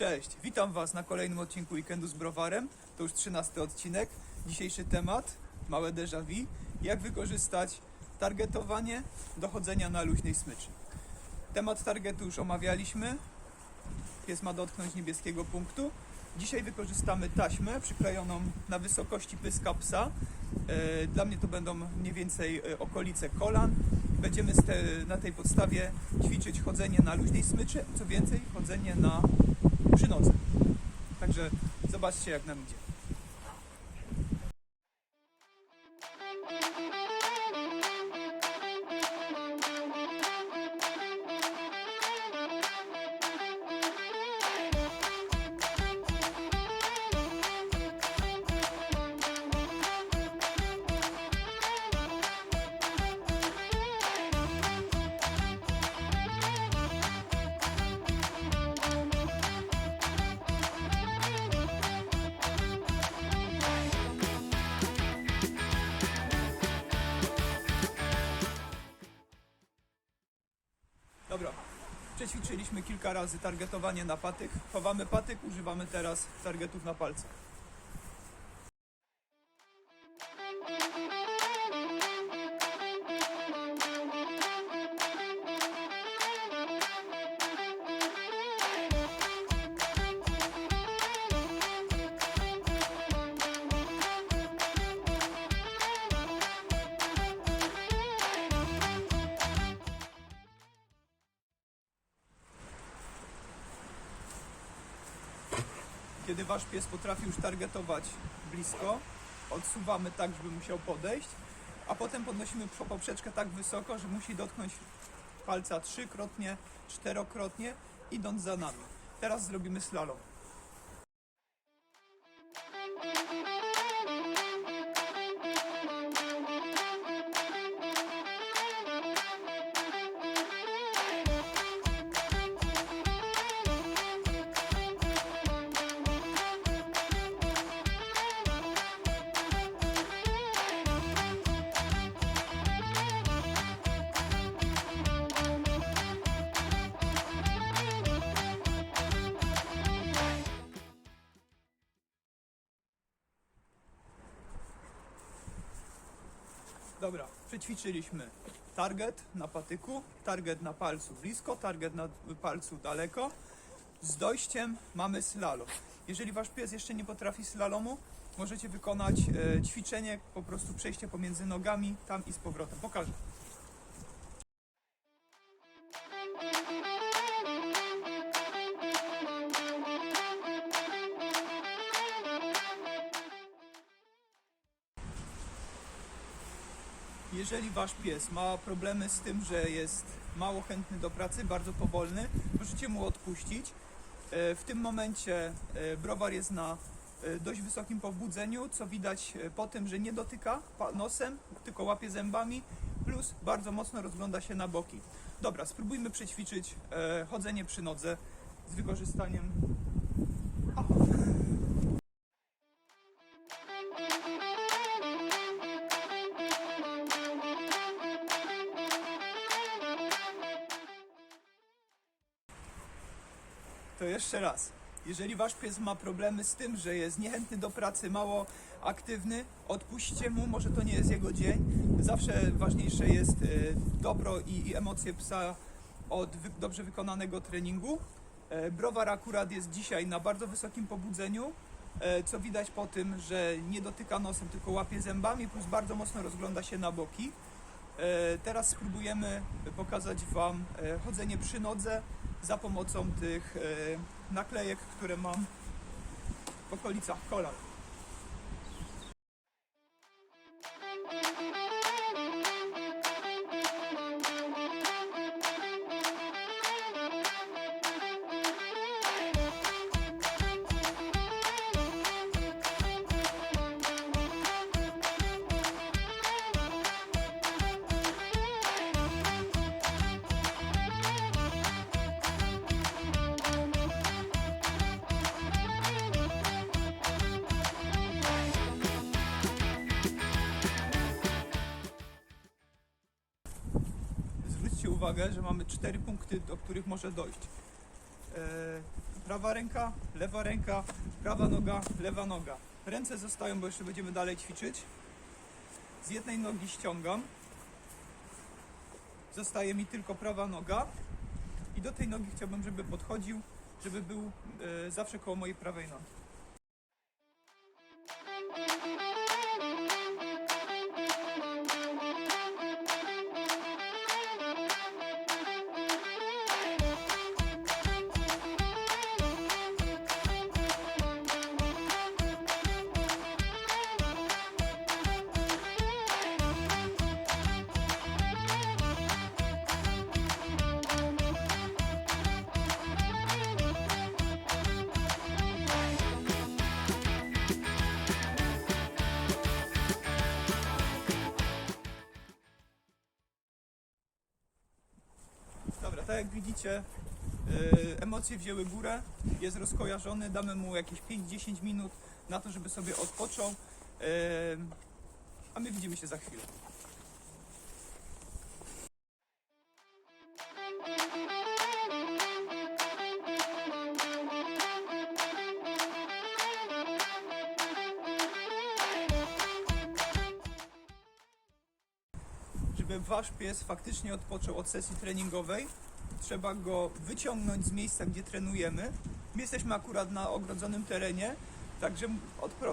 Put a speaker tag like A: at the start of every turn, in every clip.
A: Cześć, witam Was na kolejnym odcinku Weekendu z Browarem. To już 13 odcinek. Dzisiejszy temat, małe déjà vu, jak wykorzystać targetowanie do chodzenia na luźnej smyczy. Temat targetu już omawialiśmy. Pies ma dotknąć niebieskiego punktu. Dzisiaj wykorzystamy taśmę przyklejoną na wysokości pyska psa. E, Dla mnie to będą mniej więcej e, okolice kolan. Będziemy na tej podstawie ćwiczyć chodzenie na luźnej smyczy, co więcej, chodzenie na przy nodze. Także zobaczcie jak nam idzie. Przećwiczyliśmy kilka razy targetowanie na patyk. Chowamy patyk, używamy teraz targetów na palcach. Kiedy wasz pies potrafi już targetować blisko, odsuwamy tak, żeby musiał podejść, a potem podnosimy po- poprzeczkę tak wysoko, że musi dotknąć palca trzykrotnie, czterokrotnie, idąc za nami. Teraz zrobimy slalom. Dobra, przećwiczyliśmy target na patyku, target na palcu blisko, target na palcu daleko. Z dojściem mamy slalom. Jeżeli wasz pies jeszcze nie potrafi slalomu, możecie wykonać e, ćwiczenie, po prostu przejście pomiędzy nogami, tam i z powrotem. Pokażę. Jeżeli wasz pies ma problemy z tym, że jest mało chętny do pracy, bardzo powolny, możecie mu odpuścić. E, W tym momencie e, browar jest na e, dość wysokim pobudzeniu, co widać po tym, że nie dotyka nosem, tylko łapie zębami, plus bardzo mocno rozgląda się na boki. Dobra, spróbujmy przećwiczyć chodzenie przy nodze z wykorzystaniem. Aha. To jeszcze raz. Jeżeli wasz pies ma problemy z tym, że jest niechętny do pracy, mało aktywny, odpuśćcie mu, może to nie jest jego dzień. Zawsze ważniejsze jest e, dobro i, emocje psa od dobrze wykonanego treningu. E, Browar akurat jest dzisiaj na bardzo wysokim pobudzeniu, e, co widać po tym, że nie dotyka nosem, tylko łapie zębami, plus bardzo mocno rozgląda się na boki. Teraz spróbujemy pokazać Wam chodzenie przy nodze za pomocą tych e, naklejek, które mam w okolicach kolan. Uwagę, że mamy cztery punkty, do których może dojść. E, prawa ręka, lewa ręka, prawa noga, lewa noga. Ręce zostają, bo jeszcze będziemy dalej ćwiczyć. Z jednej nogi ściągam. Zostaje mi tylko prawa noga. I do tej nogi chciałbym, żeby podchodził, żeby był e, zawsze koło mojej prawej nogi. Tak jak widzicie, yy, emocje wzięły górę, jest rozkojarzony, damy mu jakieś 5-10 minut na to, żeby sobie odpoczął, yy, a my widzimy się za chwilę. Żeby wasz pies faktycznie odpoczął od sesji treningowej, trzeba go wyciągnąć z miejsca, gdzie trenujemy. My jesteśmy akurat na ogrodzonym terenie, także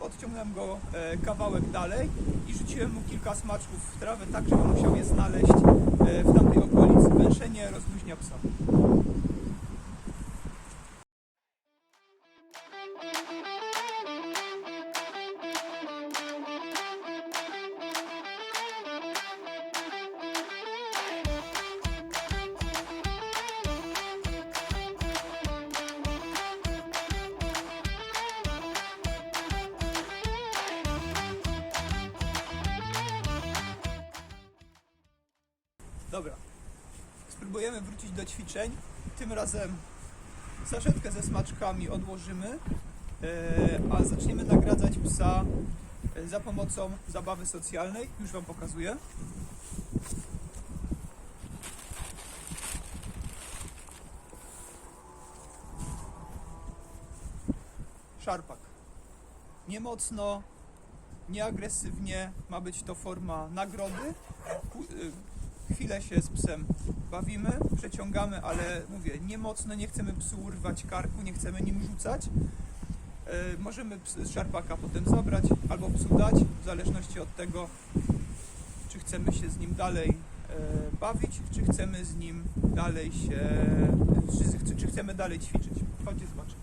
A: odciągnąłem go e, kawałek dalej i rzuciłem mu kilka smaczków w trawę, tak żeby musiał je znaleźć e, w tamtej okolicy. Węszenie rozluźnia psa. Dobra, spróbujemy wrócić do ćwiczeń. Tym razem saszetkę ze smaczkami odłożymy, e, a zaczniemy nagradzać psa e, za pomocą zabawy socjalnej. Już Wam pokazuję. Szarpak. Nie mocno, nieagresywnie. Ma być to forma nagrody. Chwilę się z psem bawimy, przeciągamy, ale mówię, nie mocno, nie chcemy psu urwać karku, nie chcemy nim rzucać. E, Możemy ps- szarpaka potem zabrać albo psu dać, w zależności od tego, czy chcemy się z nim dalej e, bawić, czy chcemy z nim dalej się, czy, czy chcemy dalej ćwiczyć. Chodźcie zobaczyć.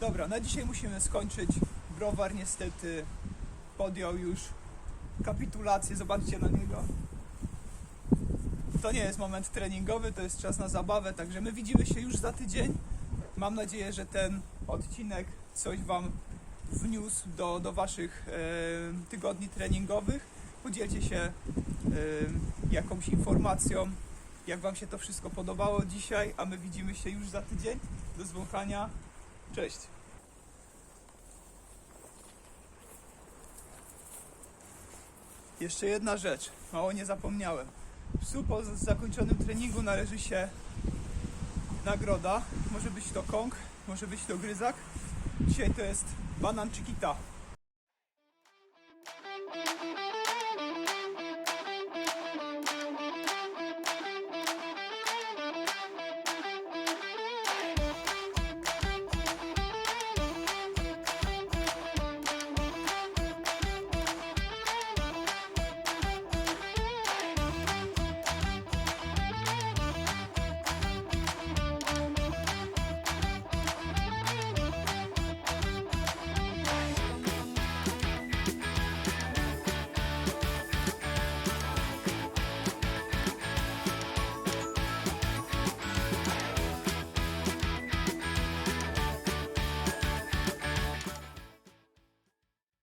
A: Dobra, na dzisiaj musimy skończyć. Browar niestety podjął już kapitulację. Zobaczcie na niego. To nie jest moment treningowy, to jest czas na zabawę, także my widzimy się już za tydzień. Mam nadzieję, że ten odcinek coś Wam wniósł do, do Waszych e, tygodni treningowych. Podzielcie się e, jakąś informacją, jak Wam się to wszystko podobało dzisiaj, a my widzimy się już za tydzień. Do zwąchania. Cześć. Jeszcze jedna rzecz, mało nie zapomniałem. Psu po zakończonym treningu należy się nagroda. Może być to kąk, może być to gryzak. Dzisiaj to jest banan chiquita.